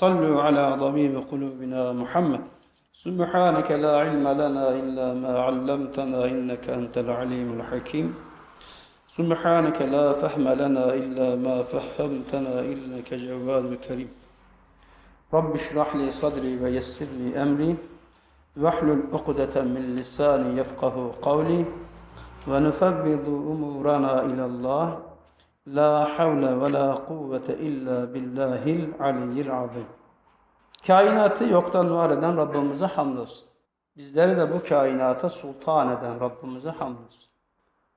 صلوا على ضميم قلوبنا محمد. سبحانك لا علم لنا إلا ما علمتنا إنك أنت العليم الحكيم. سبحانك لا فهم لنا إلا ما فهمتنا إنك جواد الكريم. رب اشرح لي صدري ويسر لي أمري. واحلل عقدة من لساني يفقه قولي. ونفوض أمورنا إلى الله. La havle ve la kuvvete illa billahil aliyyil azim. Kainatı yoktan var eden Rabbimize hamdolsun. Bizleri de bu kainata sultan eden Rabbimize hamdolsun.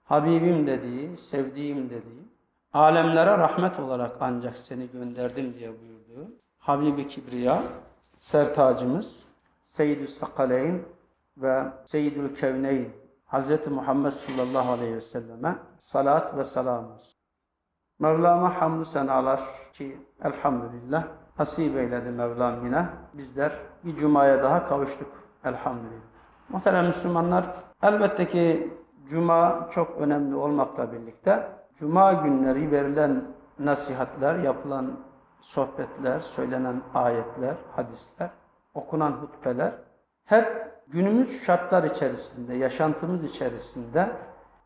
Habibim dediği, sevdiğim dediği, alemlere rahmet olarak ancak seni gönderdim diye buyurdu. Habibi Kibriya, sertacımız, Seyyid-i Sakaleyn ve Seyyid-ül Kevneyn, Hz. Muhammed sallallahu aleyhi ve selleme salat ve selam olsun. Mevlam'a hamdü senalar ki elhamdülillah nasip eyledi Mevlam yine. Bizler bir cumaya daha kavuştuk elhamdülillah. Muhterem Müslümanlar elbette ki cuma çok önemli olmakla birlikte cuma günleri verilen nasihatler, yapılan sohbetler, söylenen ayetler, hadisler, okunan hutbeler hep günümüz şartlar içerisinde, yaşantımız içerisinde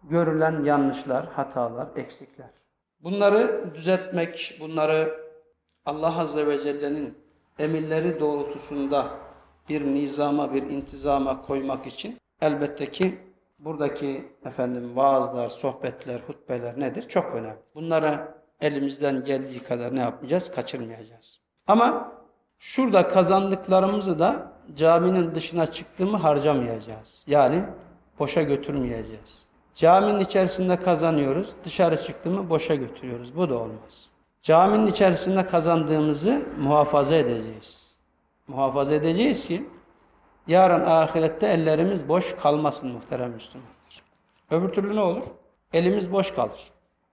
görülen yanlışlar, hatalar, eksikler. Bunları düzeltmek, bunları Allah Azze ve Celle'nin emirleri doğrultusunda bir nizama, bir intizama koymak için elbette ki buradaki efendim vaazlar, sohbetler, hutbeler nedir? Çok önemli. Bunları elimizden geldiği kadar ne yapmayacağız? Kaçırmayacağız. Ama şurada kazandıklarımızı da caminin dışına çıktığımı harcamayacağız. Yani boşa götürmeyeceğiz. Caminin içerisinde kazanıyoruz, dışarı çıktığımı boşa götürüyoruz. Bu da olmaz. Caminin içerisinde kazandığımızı muhafaza edeceğiz. Muhafaza edeceğiz ki yarın ahirette ellerimiz boş kalmasın muhterem Müslümanlar. Öbür türlü ne olur? Elimiz boş kalır.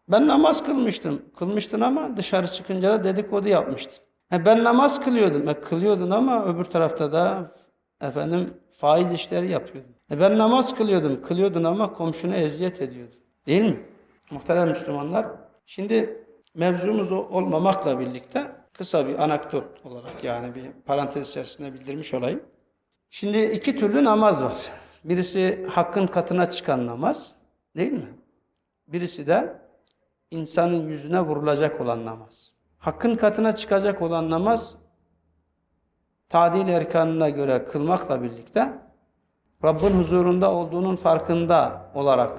Ben namaz kılmıştım. Kılmıştın ama dışarı çıkınca da dedikodu yapmıştın. E ben namaz kılıyordum. E kılıyordun ama öbür tarafta da efendim faiz işleri yapıyordun. E ben namaz kılıyordum. Kılıyordun ama komşuna eziyet ediyordun. Değil mi? Muhterem Müslümanlar. Şimdi mevzumuz olmamakla birlikte kısa bir anekdot olarak yani bir parantez içerisinde bildirmiş olayım. Şimdi iki türlü namaz var. Birisi hakkın katına çıkan namaz, değil mi? Birisi de insanın yüzüne vurulacak olan namaz. Hakkın katına çıkacak olan namaz, tadil erkanına göre kılmakla birlikte, Rabbin huzurunda olduğunun farkında olarak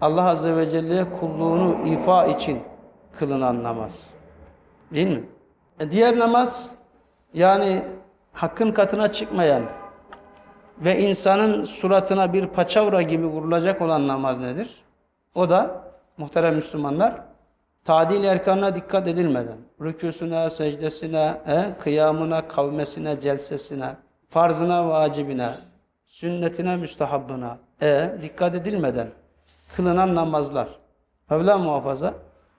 Allah Azze ve Celle'ye kulluğunu ifa için kılınan namaz. Değil mi? E diğer namaz yani hakkın katına çıkmayan ve insanın suratına bir paçavra gibi vurulacak olan namaz nedir? O da muhterem Müslümanlar tadil erkanına dikkat edilmeden rükûsüne, secdesine, e, kıyamına, kavmesine, celsesine, farzına, vacibine, sünnetine, müstehabbına e, dikkat edilmeden kılınan namazlar. Mevla muhafaza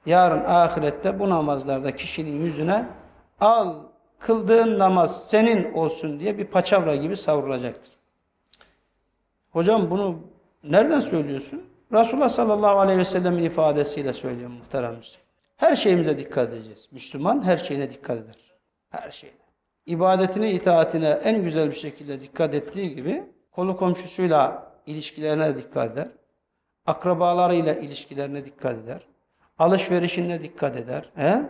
yarın ahirette bu namazlarda kişinin yüzüne al kıldığın namaz senin olsun diye bir paçavra gibi savrulacaktır. Hocam bunu nereden söylüyorsun? Resulullah sallallahu aleyhi ve sellem'in ifadesiyle söylüyorum muhterem Müslüman. Her şeyimize dikkat edeceğiz. Müslüman her şeyine dikkat eder. Her şeyine. İbadetine, itaatine en güzel bir şekilde dikkat ettiği gibi kolu komşusuyla ilişkilerine dikkat eder. Akrabalarıyla ilişkilerine dikkat eder. Alışverişine dikkat eder. He?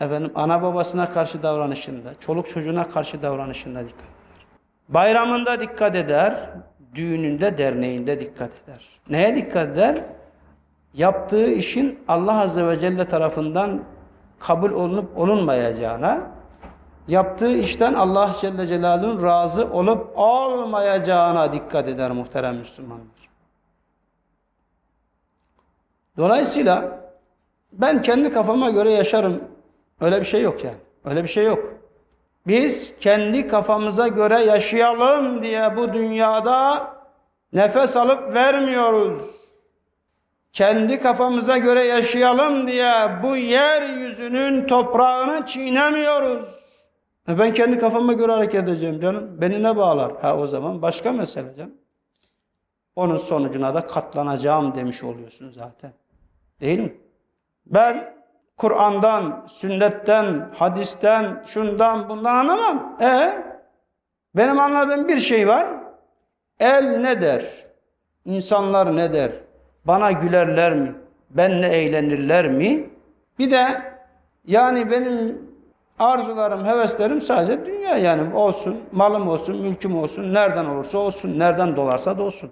Efendim ana babasına karşı davranışında, çoluk çocuğuna karşı davranışında dikkat eder. Bayramında dikkat eder, düğününde, derneğinde dikkat eder. Neye dikkat eder? Yaptığı işin Allah Azze ve Celle tarafından kabul olunup olunmayacağına, yaptığı işten Allah Celle Celaluhu'nun razı olup olmayacağına dikkat eder muhterem Müslümanlar. Dolayısıyla ben kendi kafama göre yaşarım. Öyle bir şey yok yani. Öyle bir şey yok. Biz kendi kafamıza göre yaşayalım diye bu dünyada nefes alıp vermiyoruz. Kendi kafamıza göre yaşayalım diye bu yeryüzünün toprağını çiğnemiyoruz. E ben kendi kafama göre hareket edeceğim canım. Beni ne bağlar? Ha o zaman başka mesele canım. Onun sonucuna da katlanacağım demiş oluyorsun zaten. Değil mi? Ben Kur'an'dan, sünnetten, hadisten, şundan bundan anlamam. E benim anladığım bir şey var. El ne der? İnsanlar ne der? Bana gülerler mi? Benle eğlenirler mi? Bir de yani benim arzularım, heveslerim sadece dünya yani olsun, malım olsun, mülküm olsun, nereden olursa olsun, nereden dolarsa da olsun.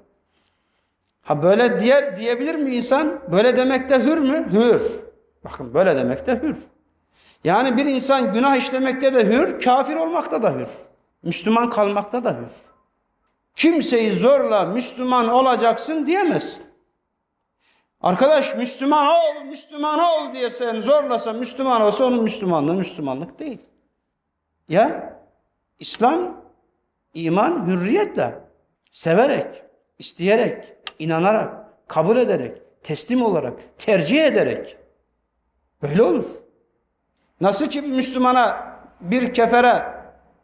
Ha böyle diye, diyebilir mi insan? Böyle demek de hür mü? Hür. Bakın böyle demek de hür. Yani bir insan günah işlemekte de hür, kafir olmakta da hür. Müslüman kalmakta da hür. Kimseyi zorla Müslüman olacaksın diyemezsin. Arkadaş Müslüman ol, Müslüman ol diye sen zorlasa Müslüman olsa onun Müslümanlığı Müslümanlık değil. Ya İslam, iman hürriyetle, severek, isteyerek, inanarak, kabul ederek, teslim olarak, tercih ederek böyle olur. Nasıl ki bir Müslümana, bir kefere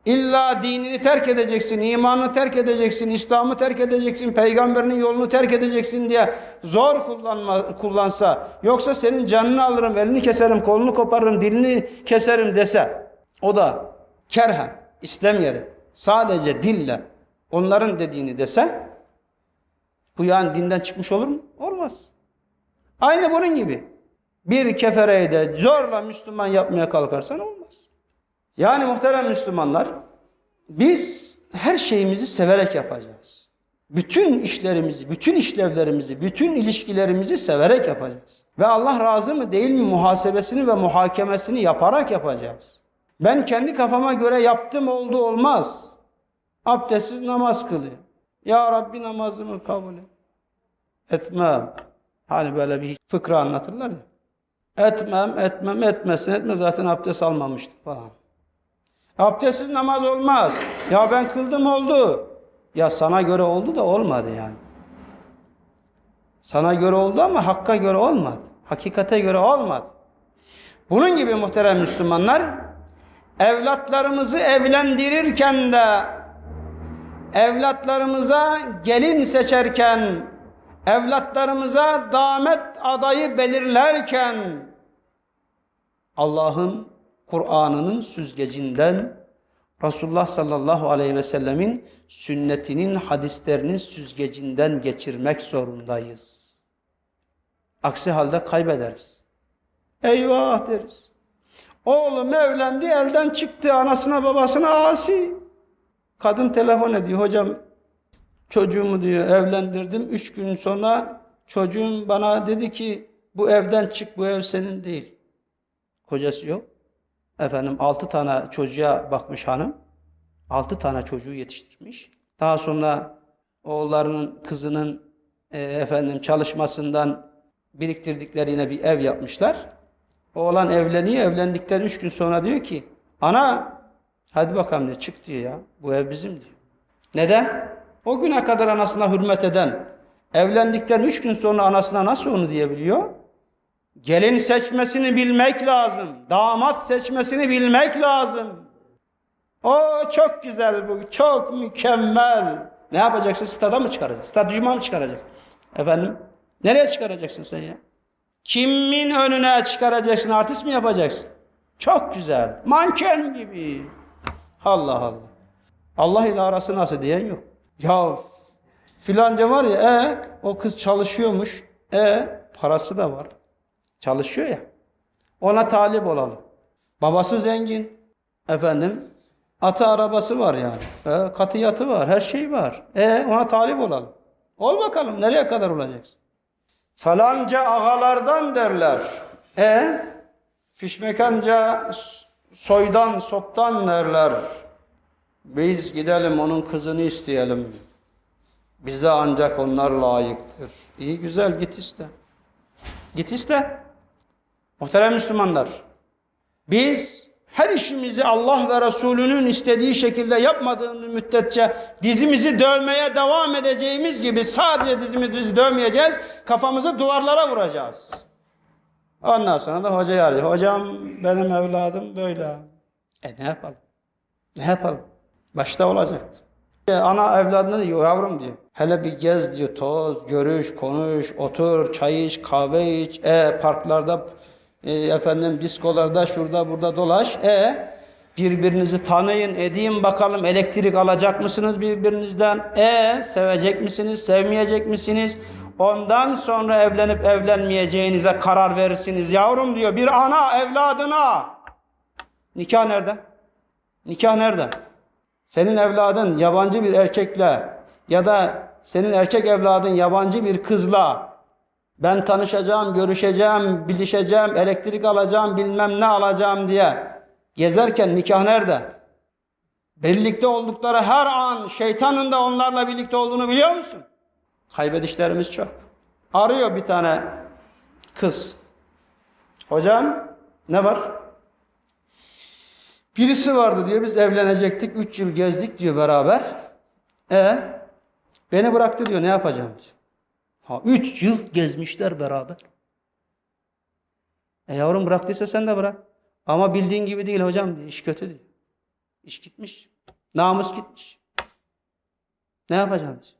illa dinini terk edeceksin, imanını terk edeceksin, İslam'ı terk edeceksin, peygamberinin yolunu terk edeceksin diye zor kullanma, kullansa, yoksa senin canını alırım, elini keserim, kolunu koparırım, dilini keserim dese, o da kerhen, istemeyerek, sadece dille onların dediğini dese, bu yani dinden çıkmış olur mu? Olmaz. Aynı bunun gibi. Bir kefereyi de zorla Müslüman yapmaya kalkarsan olmaz. Yani muhterem Müslümanlar, biz her şeyimizi severek yapacağız. Bütün işlerimizi, bütün işlevlerimizi, bütün ilişkilerimizi severek yapacağız. Ve Allah razı mı değil mi muhasebesini ve muhakemesini yaparak yapacağız. Ben kendi kafama göre yaptım oldu olmaz. Abdestsiz namaz kılıyor. Ya Rabbi namazımı kabul et. Etmem. Hani böyle bir fıkra anlatırlar ya. Etmem, etmem, etmesin, etme zaten abdest almamıştım falan. Abdestsiz namaz olmaz. Ya ben kıldım oldu. Ya sana göre oldu da olmadı yani. Sana göre oldu ama hakka göre olmadı. Hakikate göre olmadı. Bunun gibi muhterem Müslümanlar evlatlarımızı evlendirirken de evlatlarımıza gelin seçerken evlatlarımıza damet adayı belirlerken Allah'ın Kur'an'ının süzgecinden Resulullah sallallahu aleyhi ve sellemin sünnetinin, hadislerinin süzgecinden geçirmek zorundayız. Aksi halde kaybederiz. Eyvah deriz. Oğlum evlendi, elden çıktı, anasına babasına asi. Kadın telefon ediyor, hocam çocuğumu diyor evlendirdim. Üç gün sonra çocuğum bana dedi ki bu evden çık, bu ev senin değil. Kocası yok. Efendim altı tane çocuğa bakmış hanım. Altı tane çocuğu yetiştirmiş. Daha sonra oğullarının, kızının e, efendim çalışmasından biriktirdiklerine bir ev yapmışlar. Oğlan evleniyor. Evlendikten üç gün sonra diyor ki ana hadi bakalım diyor çık diyor ya. Bu ev bizim diyor. Neden? O güne kadar anasına hürmet eden evlendikten üç gün sonra anasına nasıl onu diyebiliyor? Gelin seçmesini bilmek lazım. Damat seçmesini bilmek lazım. O çok güzel bu. Çok mükemmel. Ne yapacaksın? Stada mı çıkaracak? Stadyuma mı çıkaracak? Efendim? Nereye çıkaracaksın sen ya? Kimin önüne çıkaracaksın? Artist mi yapacaksın? Çok güzel. Manken gibi. Allah Allah. Allah ile arası nasıl diyen yok. Ya filanca var ya e, o kız çalışıyormuş. E parası da var. Çalışıyor ya. Ona talip olalım. Babası zengin. Efendim atı arabası var yani. E, katı yatı var. Her şey var. E ona talip olalım. Ol bakalım nereye kadar olacaksın? Falanca ağalardan derler. E fişmekanca soydan soptan derler. Biz gidelim onun kızını isteyelim. Bize ancak onlar layıktır. İyi güzel git iste. Git iste. Muhterem Müslümanlar. Biz her işimizi Allah ve Resulünün istediği şekilde yapmadığımız müddetçe dizimizi dövmeye devam edeceğimiz gibi sadece dizimizi dövmeyeceğiz. Kafamızı duvarlara vuracağız. Ondan sonra da hocayı arıyor. Hocam benim evladım böyle. E ne yapalım? Ne yapalım? Başta olacaktı. Ana evladına diyor yavrum diyor. Hele bir gez diyor toz, görüş, konuş, otur, çay iç, kahve iç, e, parklarda e, efendim diskolarda şurada burada dolaş. E birbirinizi tanıyın, edeyim bakalım elektrik alacak mısınız birbirinizden? E sevecek misiniz, sevmeyecek misiniz? Ondan sonra evlenip evlenmeyeceğinize karar verirsiniz yavrum diyor. Bir ana evladına. Nikah nerede? Nikah nerede? Senin evladın yabancı bir erkekle ya da senin erkek evladın yabancı bir kızla ben tanışacağım, görüşeceğim, bilişeceğim, elektrik alacağım, bilmem ne alacağım diye gezerken nikah nerede? Birlikte oldukları her an şeytanın da onlarla birlikte olduğunu biliyor musun? Kaybedişlerimiz çok. Arıyor bir tane kız. Hocam ne var? Birisi vardı diyor biz evlenecektik. Üç yıl gezdik diyor beraber. E beni bıraktı diyor ne yapacağım diyor. Ha üç yıl gezmişler beraber. E yavrum bıraktıysa sen de bırak. Ama bildiğin gibi değil hocam. İş kötü diyor. İş gitmiş. Namus gitmiş. Ne yapacağım diyor.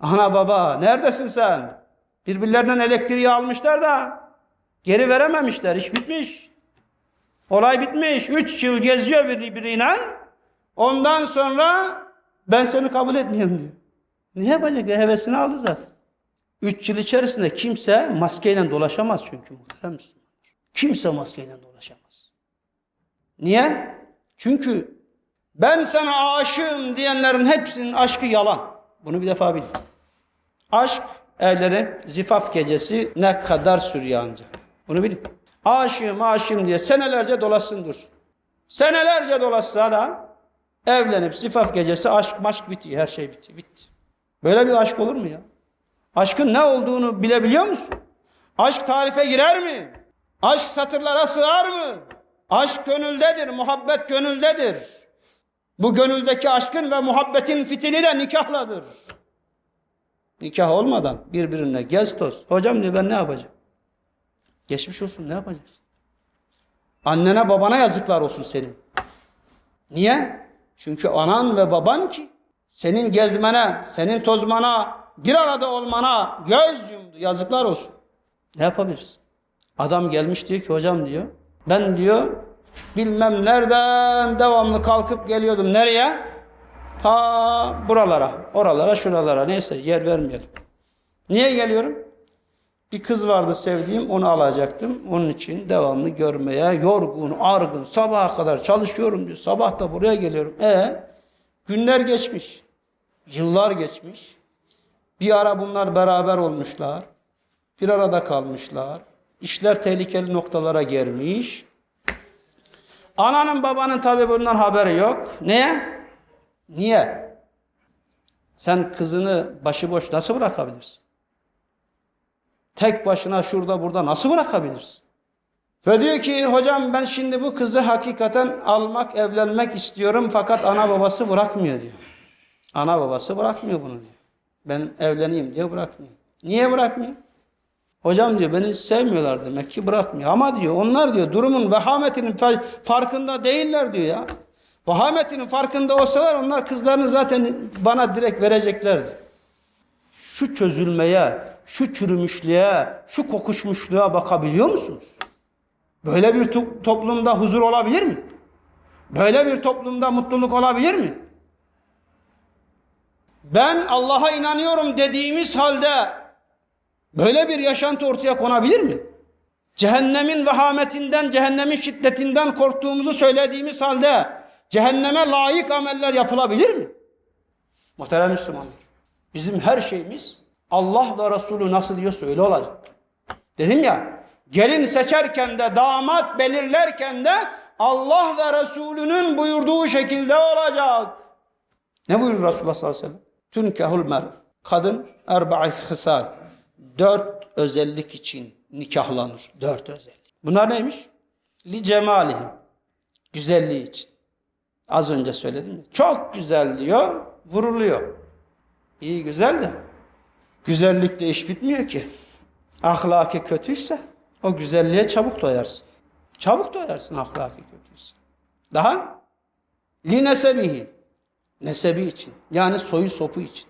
Ana baba neredesin sen? Birbirlerinden elektriği almışlar da geri verememişler. İş bitmiş. Olay bitmiş. Üç yıl geziyor birbiriyle. Ondan sonra ben seni kabul etmiyorum diyor. Ne yapacak? Hevesini aldı zaten. Üç yıl içerisinde kimse maskeyle dolaşamaz çünkü muhterem Müslümanlar. Kimse maskeyle dolaşamaz. Niye? Çünkü ben sana aşığım diyenlerin hepsinin aşkı yalan. Bunu bir defa bilin. Aşk evlerin zifaf gecesi ne kadar sürüyor ancak. Bunu bilin. Aşığım aşığım diye senelerce dolaşsın dursun. Senelerce dolaşsa da evlenip zifaf gecesi aşk maşk bitiyor. Her şey bitiyor. Bitti. Böyle bir aşk olur mu ya? Aşkın ne olduğunu bilebiliyor musun? Aşk tarife girer mi? Aşk satırlara sığar mı? Aşk gönüldedir, muhabbet gönüldedir. Bu gönüldeki aşkın ve muhabbetin fitili de nikahladır. Nikah olmadan birbirine gez toz. Hocam diyor ben ne yapacağım? Geçmiş olsun ne yapacaksın? Annene babana yazıklar olsun senin. Niye? Çünkü anan ve baban ki senin gezmene, senin tozmana, bir arada olmana göz yumdu. Yazıklar olsun. Ne yapabilirsin? Adam gelmiş diyor ki hocam diyor. Ben diyor bilmem nereden devamlı kalkıp geliyordum. Nereye? Ta buralara, oralara, şuralara. Neyse yer vermeyelim. Niye geliyorum? Bir kız vardı sevdiğim onu alacaktım. Onun için devamlı görmeye yorgun, argın, sabaha kadar çalışıyorum diyor. Sabah da buraya geliyorum. E günler geçmiş. Yıllar geçmiş. Bir ara bunlar beraber olmuşlar. Bir arada kalmışlar. İşler tehlikeli noktalara gelmiş. Ananın babanın tabi bundan haberi yok. Niye? Niye? Sen kızını başıboş nasıl bırakabilirsin? Tek başına şurada burada nasıl bırakabilirsin? Ve diyor ki hocam ben şimdi bu kızı hakikaten almak, evlenmek istiyorum fakat ana babası bırakmıyor diyor. Ana babası bırakmıyor bunu diyor. Ben evleneyim diye bırakmıyor. Niye bırakmıyor? Hocam diyor beni sevmiyorlar demek ki bırakmıyor. Ama diyor onlar diyor durumun vehametinin farkında değiller diyor ya. Vehametinin farkında olsalar onlar kızlarını zaten bana direkt vereceklerdi. Şu çözülmeye, şu çürümüşlüğe, şu kokuşmuşluğa bakabiliyor musunuz? Böyle bir to- toplumda huzur olabilir mi? Böyle bir toplumda mutluluk olabilir mi? Ben Allah'a inanıyorum dediğimiz halde böyle bir yaşantı ortaya konabilir mi? Cehennemin vehametinden, cehennemin şiddetinden korktuğumuzu söylediğimiz halde cehenneme layık ameller yapılabilir mi? Muhterem Müslümanlar, bizim her şeyimiz Allah ve Resulü nasıl diyorsa öyle olacak. Dedim ya, gelin seçerken de, damat belirlerken de Allah ve Resulünün buyurduğu şekilde olacak. Ne buyurur Resulullah sallallahu aleyhi ve sellem? Tünkehul mer. Kadın erba'i hısal. Dört özellik için nikahlanır. Dört özellik. Bunlar neymiş? Li cemalihi. Güzelliği için. Az önce söyledim. Çok güzel diyor, vuruluyor. İyi güzel de. Güzellikte iş bitmiyor ki. Ahlaki kötüyse o güzelliğe çabuk doyarsın. Çabuk doyarsın ahlaki kötüyse. Daha? Li nesebihi. Nesebi için. Yani soyu sopu için.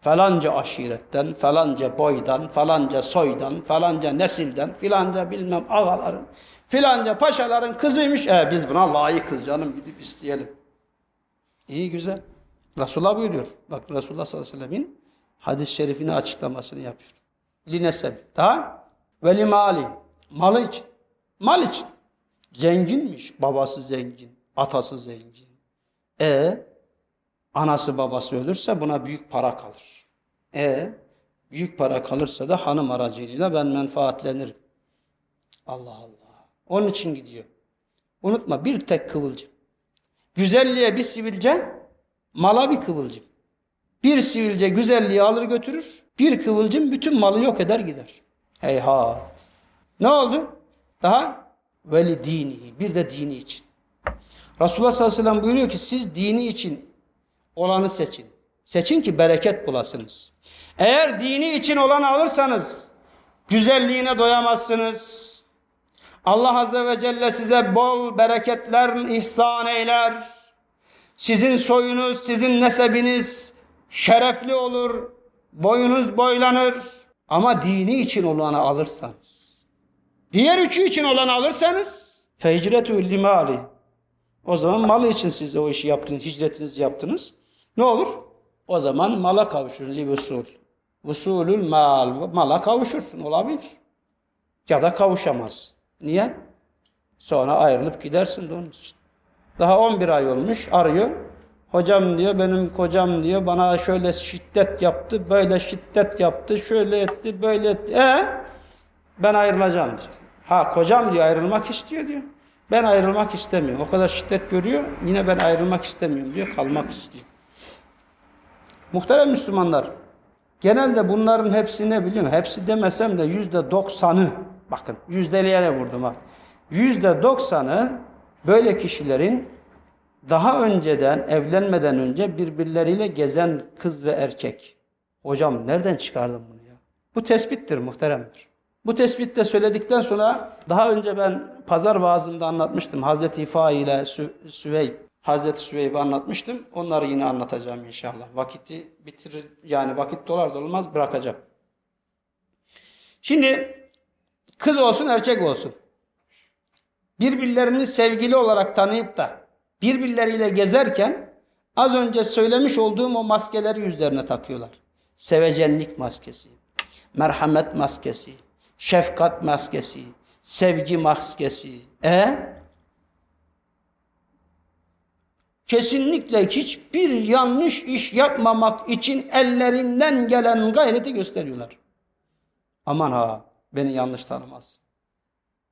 falanca aşiretten, falanca boydan, falanca soydan, falanca nesilden, filanca bilmem ağaların, filanca paşaların kızıymış. E biz buna layıkız canım gidip isteyelim. İyi güzel. Resulullah buyuruyor. Bak Resulullah sallallahu aleyhi ve sellemin hadis-i şerifini açıklamasını yapıyor. Lineseb. Daha ve limali. Malı için. Mal için. Zenginmiş. Babası zengin. Atası zengin. E anası babası ölürse buna büyük para kalır. E büyük para kalırsa da hanım aracılığıyla ben menfaatlenirim. Allah Allah. Onun için gidiyor. Unutma bir tek kıvılcım. Güzelliğe bir sivilce, mala bir kıvılcım. Bir sivilce güzelliği alır götürür, bir kıvılcım bütün malı yok eder gider. Heyhat. Ne oldu? Daha? Veli dini. Bir de dini için. Resulullah sallallahu aleyhi ve sellem buyuruyor ki siz dini için olanı seçin. Seçin ki bereket bulasınız. Eğer dini için olanı alırsanız güzelliğine doyamazsınız. Allah Azze ve Celle size bol bereketler ihsan eyler. Sizin soyunuz, sizin nesebiniz şerefli olur. Boyunuz boylanır. Ama dini için olanı alırsanız. Diğer üçü için olanı alırsanız fecretü limali. O zaman malı için siz de o işi yaptınız, hicretinizi yaptınız. Ne olur? O zaman mala kavuşursun li vusul. Vusulül mal. Mala kavuşursun olabilir. Ya da kavuşamazsın. Niye? Sonra ayrılıp gidersin de onun için. Daha 11 ay olmuş arıyor. Hocam diyor benim kocam diyor bana şöyle şiddet yaptı, böyle şiddet yaptı, şöyle etti, böyle etti. E ben ayrılacağım diyor. Ha kocam diyor ayrılmak istiyor diyor. Ben ayrılmak istemiyorum. O kadar şiddet görüyor. Yine ben ayrılmak istemiyorum diyor. Kalmak istiyor. Muhterem Müslümanlar. Genelde bunların hepsi ne biliyor musun? Hepsi demesem de yüzde doksanı. Bakın yüzdeleyene vurdum ha. Yüzde doksanı böyle kişilerin daha önceden evlenmeden önce birbirleriyle gezen kız ve erkek. Hocam nereden çıkardın bunu ya? Bu tespittir muhteremdir. Bu tespitte söyledikten sonra daha önce ben pazar vaazımda anlatmıştım. Hazreti İfa ile Sü- Süveyb, Hazreti Süveyb'i anlatmıştım. Onları yine anlatacağım inşallah. Vakiti bitirir yani vakit dolar dolmaz bırakacağım. Şimdi kız olsun erkek olsun. Birbirlerini sevgili olarak tanıyıp da birbirleriyle gezerken az önce söylemiş olduğum o maskeleri yüzlerine takıyorlar. Sevecenlik maskesi, merhamet maskesi, şefkat maskesi, sevgi maskesi. E kesinlikle hiçbir yanlış iş yapmamak için ellerinden gelen gayreti gösteriyorlar. Aman ha beni yanlış tanımazsın.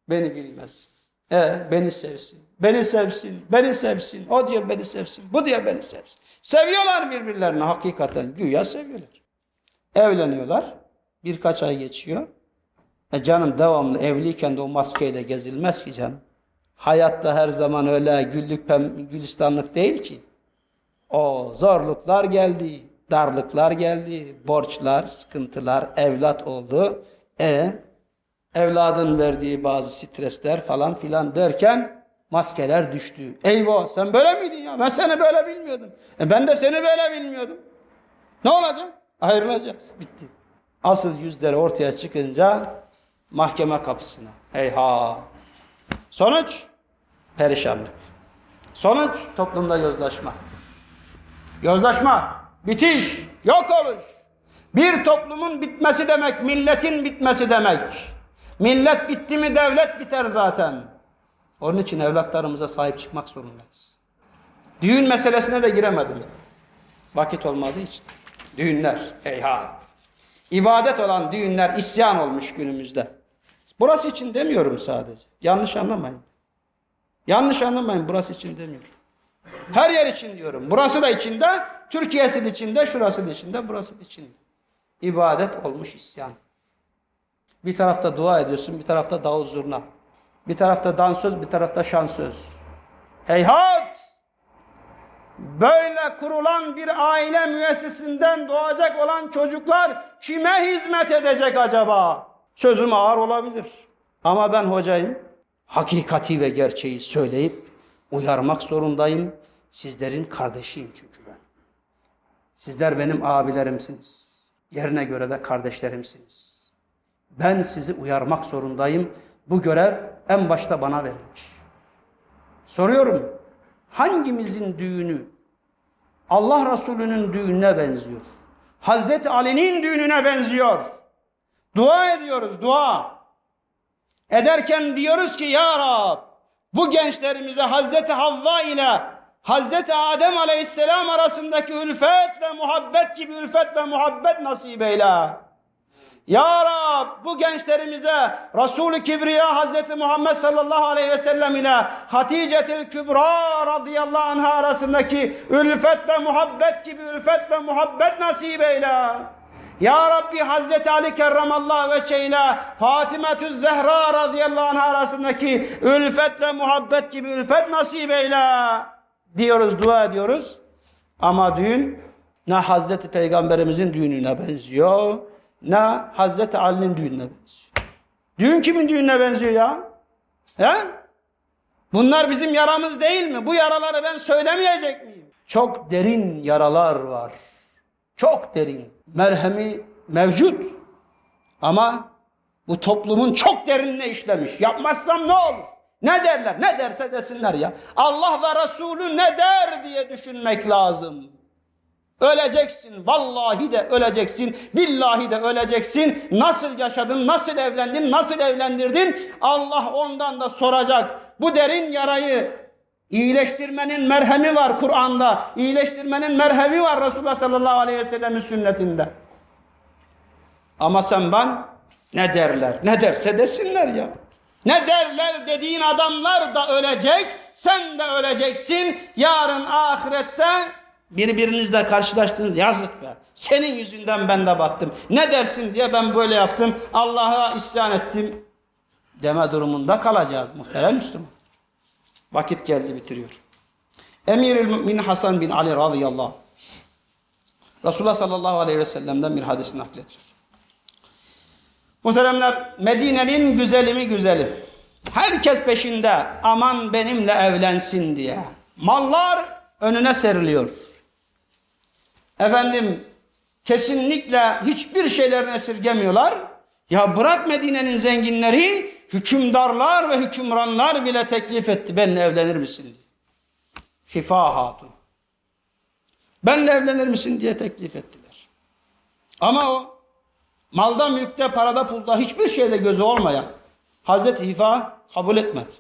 Beni bilmezsin. E, beni sevsin. Beni sevsin. Beni sevsin. O diyor beni sevsin. Bu diyor beni sevsin. Seviyorlar birbirlerini hakikaten. Güya seviyorlar. Evleniyorlar. Birkaç ay geçiyor. E canım devamlı evliyken de o maskeyle gezilmez ki canım. Hayatta her zaman öyle güllük pem, gülistanlık değil ki. O zorluklar geldi, darlıklar geldi, borçlar, sıkıntılar, evlat oldu. E evladın verdiği bazı stresler falan filan derken maskeler düştü. Eyvah sen böyle miydin ya? Ben seni böyle bilmiyordum. E ben de seni böyle bilmiyordum. Ne olacak? Ayrılacağız. Bitti. Asıl yüzleri ortaya çıkınca mahkeme kapısına. Heyhat. Sonuç perişanlık. Sonuç toplumda yozlaşma. Yozlaşma, bitiş, yok oluş. Bir toplumun bitmesi demek, milletin bitmesi demek. Millet bitti mi devlet biter zaten. Onun için evlatlarımıza sahip çıkmak zorundayız. Düğün meselesine de giremedim. Vakit olmadığı için. Düğünler, heyhat. İbadet olan düğünler isyan olmuş günümüzde. Burası için demiyorum sadece. Yanlış anlamayın. Yanlış anlamayın burası için demiyorum. Her yer için diyorum. Burası da içinde, Türkiye'si de içinde, şurası da içinde, burası da içinde. İbadet olmuş isyan. Bir tarafta dua ediyorsun, bir tarafta davul zurna. Bir tarafta dansöz, bir tarafta şansöz. Heyhat! Böyle kurulan bir aile müessesinden doğacak olan çocuklar kime hizmet edecek acaba? Sözüm ağır olabilir. Ama ben hocayım. Hakikati ve gerçeği söyleyip uyarmak zorundayım. Sizlerin kardeşiyim çünkü ben. Sizler benim abilerimsiniz. Yerine göre de kardeşlerimsiniz. Ben sizi uyarmak zorundayım. Bu görev en başta bana verilmiş. Soruyorum. Hangimizin düğünü Allah Resulü'nün düğününe benziyor? Hazreti Ali'nin düğününe benziyor. Dua ediyoruz, dua. Ederken diyoruz ki ya Rab bu gençlerimize Hazreti Havva ile Hazreti Adem Aleyhisselam arasındaki ülfet ve muhabbet gibi ülfet ve muhabbet nasip eyle. Ya Rab bu gençlerimize Resul-i Kibriya Hazreti Muhammed sallallahu aleyhi ve sellem ile Hatice'til Kübra radıyallahu anha arasındaki ülfet ve muhabbet gibi ülfet ve muhabbet nasip eyle. Ya Rabbi Hazreti Ali kerramallahu ve ile Fatimetü Zehra radıyallahu anha arasındaki ülfet ve muhabbet gibi ülfet nasip eyle. Diyoruz, dua ediyoruz. Ama düğün ne Hazreti Peygamberimizin düğününe benziyor, ne Hazreti Ali'nin düğününe benziyor. Düğün kimin düğününe benziyor ya? He? Bunlar bizim yaramız değil mi? Bu yaraları ben söylemeyecek miyim? Çok derin yaralar var. Çok derin. Merhemi mevcut. Ama bu toplumun çok derinine işlemiş. Yapmazsam ne olur? Ne derler? Ne derse desinler ya. Allah ve Resulü ne der diye düşünmek lazım. Öleceksin. Vallahi de öleceksin. Billahi de öleceksin. Nasıl yaşadın? Nasıl evlendin? Nasıl evlendirdin? Allah ondan da soracak. Bu derin yarayı iyileştirmenin merhemi var Kur'an'da. İyileştirmenin merhemi var Resulullah sallallahu aleyhi ve sellemin sünnetinde. Ama sen ben ne derler? Ne derse desinler ya. Ne derler dediğin adamlar da ölecek. Sen de öleceksin. Yarın ahirette birbirinizle karşılaştınız. Yazık be. Senin yüzünden ben de battım. Ne dersin diye ben böyle yaptım. Allah'a isyan ettim. Deme durumunda kalacağız muhterem Müslüman. Vakit geldi bitiriyor. Emirül Mümin Hasan bin Ali radıyallahu anh. Resulullah sallallahu aleyhi ve sellem'den bir hadis naklediyor. Muhteremler Medine'nin güzeli mi güzeli. Herkes peşinde aman benimle evlensin diye. Mallar önüne seriliyor. Efendim kesinlikle hiçbir şeylerini esirgemiyorlar. Ya bırak Medine'nin zenginleri hükümdarlar ve hükümranlar bile teklif etti. Benimle evlenir misin diye. Şifa Hatun. Benimle evlenir misin diye teklif ettiler. Ama o malda, mülkte, parada, pulda hiçbir şeyde gözü olmayan Hazreti Hifa kabul etmedi.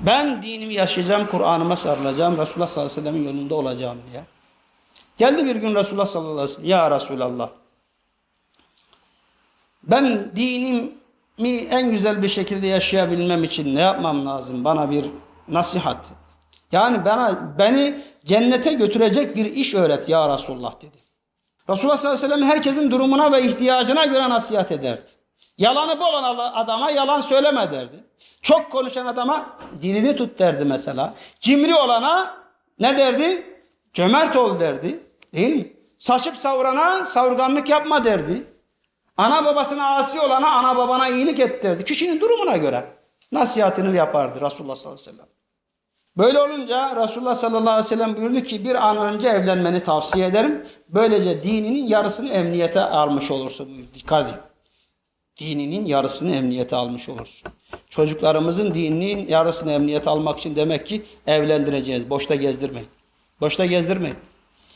Ben dinimi yaşayacağım, Kur'an'ıma sarılacağım, Resulullah sallallahu aleyhi ve sellem'in yolunda olacağım diye. Geldi bir gün Resulullah sallallahu aleyhi ve sellem, Ya Resulallah, ben dinimi en güzel bir şekilde yaşayabilmem için ne yapmam lazım? Bana bir nasihat. Yani bana beni cennete götürecek bir iş öğret ya Resulullah dedi. Resulullah sallallahu aleyhi ve sellem herkesin durumuna ve ihtiyacına göre nasihat ederdi. Yalanı bol olan adama yalan söyleme derdi. Çok konuşan adama dilini tut derdi mesela. Cimri olana ne derdi? Cömert ol derdi. Değil mi? Saçıp savurana savurganlık yapma derdi. Ana babasına asi olana ana babana iyilik et derdi. Kişinin durumuna göre nasihatini yapardı Resulullah sallallahu aleyhi ve sellem. Böyle olunca Resulullah sallallahu aleyhi ve sellem buyurdu ki bir an önce evlenmeni tavsiye ederim. Böylece dininin yarısını emniyete almış olursun buyurdu. Dikkat edin. Dininin yarısını emniyete almış olursun. Çocuklarımızın dininin yarısını emniyete almak için demek ki evlendireceğiz. Boşta gezdirmeyin. Boşta gezdirmeyin.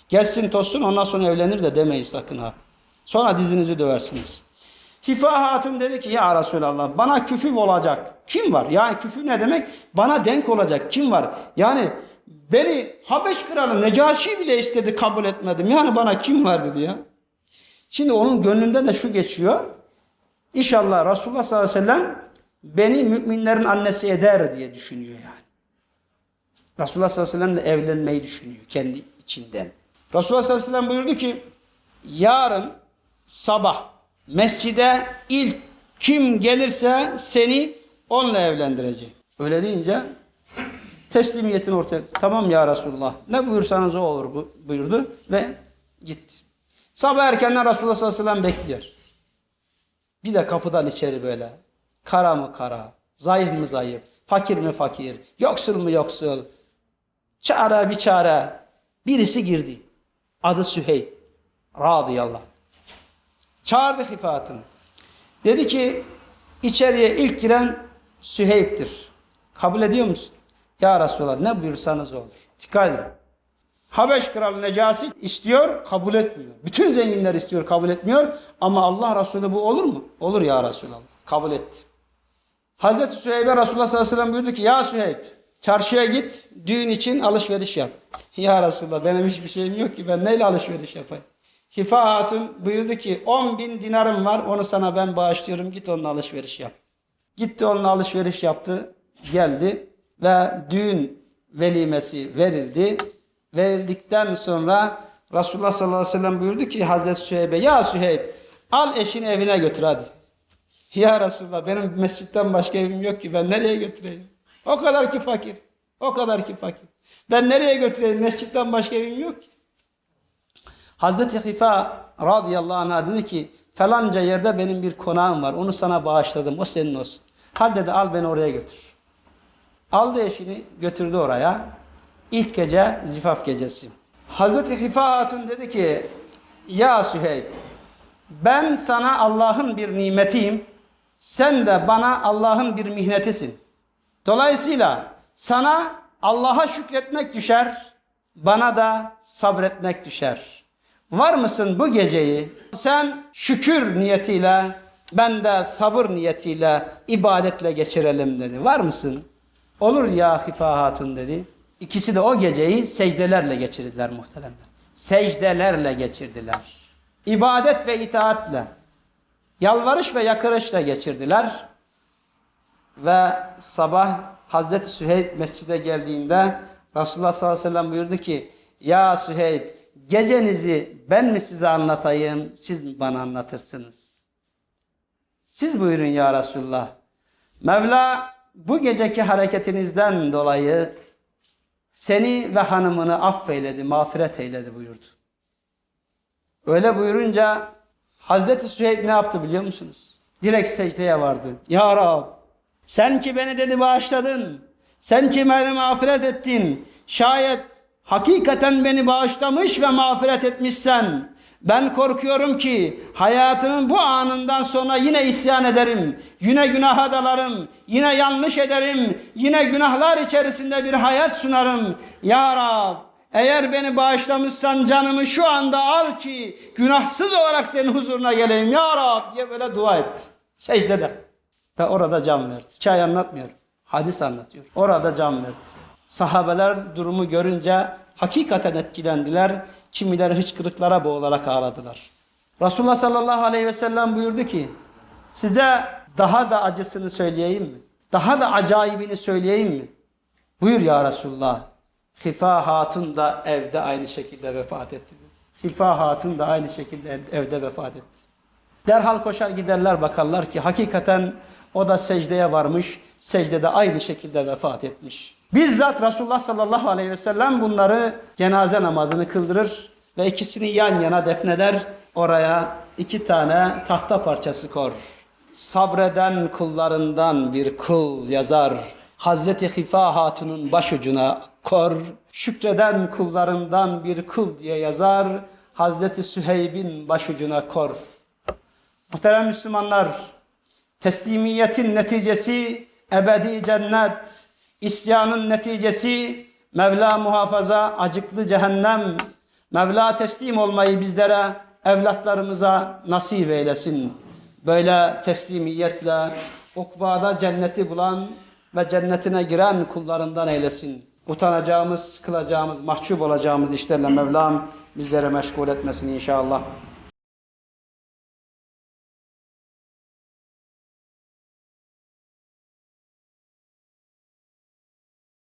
Gezsin tozsun ondan sonra evlenir de demeyin sakın ha. Sonra dizinizi döversiniz. Hifa Hatun dedi ki ya Resulallah bana küfüv olacak. Kim var? Yani küfür ne demek? Bana denk olacak. Kim var? Yani beni Habeş kralı Necaşi bile istedi kabul etmedim. Yani bana kim var dedi ya. Şimdi onun gönlünde de şu geçiyor. İnşallah Resulullah sallallahu aleyhi ve sellem beni müminlerin annesi eder diye düşünüyor yani. Resulullah sallallahu aleyhi ve sellemle evlenmeyi düşünüyor kendi içinden. Resulullah sallallahu aleyhi ve sellem buyurdu ki yarın sabah mescide ilk kim gelirse seni onunla evlendireceğim. Öyle deyince teslimiyetin ortaya tamam ya Resulullah ne buyursanız o olur bu, buyurdu ve gitti. Sabah erkenden Resulullah sallallahu aleyhi ve sellem bekliyor. Bir de kapıdan içeri böyle kara mı kara, zayıf mı zayıf, fakir mi fakir, yoksul mu yoksul, çare bir çare birisi girdi. Adı Süheyb. radıyallahu anh. Çağırdı Hifa Hatun. Dedi ki içeriye ilk giren Süheyb'tir. Kabul ediyor musun? Ya Resulallah ne buyursanız olur. Dikkat edin. Habeş kralı Necasi istiyor, kabul etmiyor. Bütün zenginler istiyor, kabul etmiyor. Ama Allah Resulü bu olur mu? Olur ya Resulallah. Kabul etti. Hazreti Süheyb'e Resulullah sallallahu aleyhi ve sellem buyurdu ki ya Süheyb çarşıya git düğün için alışveriş yap. Ya Resulullah benim hiçbir şeyim yok ki ben neyle alışveriş yapayım? Hifa Hatun buyurdu ki 10 bin dinarım var onu sana ben bağışlıyorum git onunla alışveriş yap. Gitti onunla alışveriş yaptı geldi ve düğün velimesi verildi. Verildikten sonra Resulullah sallallahu aleyhi ve sellem buyurdu ki Hazreti Süheyb'e ya Süheyb al eşini evine götür hadi. Ya Resulallah benim mescitten başka evim yok ki ben nereye götüreyim? O kadar ki fakir. O kadar ki fakir. Ben nereye götüreyim? Mescitten başka evim yok ki. Hazreti Hifa radıyallahu anh'a dedi ki falanca yerde benim bir konağım var. Onu sana bağışladım. O senin olsun. Hal dedi al beni oraya götür. Aldı eşini götürdü oraya. İlk gece zifaf gecesi. Hazreti Hifa Hatun dedi ki ya Süheyb ben sana Allah'ın bir nimetiyim. Sen de bana Allah'ın bir mihnetisin. Dolayısıyla sana Allah'a şükretmek düşer, bana da sabretmek düşer. Var mısın bu geceyi sen şükür niyetiyle, ben de sabır niyetiyle, ibadetle geçirelim dedi. Var mısın? Olur ya Hifa dedi. İkisi de o geceyi secdelerle geçirdiler muhteremler. Secdelerle geçirdiler. İbadet ve itaatle, yalvarış ve yakarışla geçirdiler. Ve sabah Hazreti Süheyb mescide geldiğinde Resulullah sallallahu aleyhi ve sellem buyurdu ki Ya Süheyb gecenizi ben mi size anlatayım siz mi bana anlatırsınız? Siz buyurun ya Resulullah. Mevla bu geceki hareketinizden dolayı seni ve hanımını affeyledi, mağfiret eyledi buyurdu. Öyle buyurunca Hazreti Süheyb ne yaptı biliyor musunuz? Direkt secdeye vardı. Ya Rab sen ki beni dedi bağışladın. Sen ki beni mağfiret ettin. Şayet hakikaten beni bağışlamış ve mağfiret etmişsen ben korkuyorum ki hayatımın bu anından sonra yine isyan ederim. Yine günaha dalarım. Yine yanlış ederim. Yine günahlar içerisinde bir hayat sunarım. Ya Rab eğer beni bağışlamışsan canımı şu anda al ki günahsız olarak senin huzuruna geleyim ya Rab diye böyle dua etti. Secdede. Ve orada can verdi. Hikaye anlatmıyor. Hadis anlatıyor. Orada can verdi. Sahabeler durumu görünce hakikaten etkilendiler. Kimileri hıçkırıklara boğularak ağladılar. Resulullah sallallahu aleyhi ve sellem buyurdu ki size daha da acısını söyleyeyim mi? Daha da acayibini söyleyeyim mi? Buyur ya Resulullah. Hifa Hatun da evde aynı şekilde vefat etti. Hifa Hatun da aynı şekilde evde vefat etti. Derhal koşar giderler bakarlar ki hakikaten o da secdeye varmış, secdede aynı şekilde vefat etmiş. Bizzat Resulullah sallallahu aleyhi ve sellem bunları cenaze namazını kıldırır ve ikisini yan yana defneder. Oraya iki tane tahta parçası kor. Sabreden kullarından bir kul yazar. Hazreti Hifa Hatun'un başucuna kor. Şükreden kullarından bir kul diye yazar. Hazreti Süheyb'in başucuna kor. Muhterem Müslümanlar, teslimiyetin neticesi ebedi cennet, isyanın neticesi Mevla muhafaza acıklı cehennem. Mevla teslim olmayı bizlere, evlatlarımıza nasip eylesin. Böyle teslimiyetle ukbada cenneti bulan ve cennetine giren kullarından eylesin. Utanacağımız, kılacağımız, mahcup olacağımız işlerle Mevlam bizlere meşgul etmesin inşallah.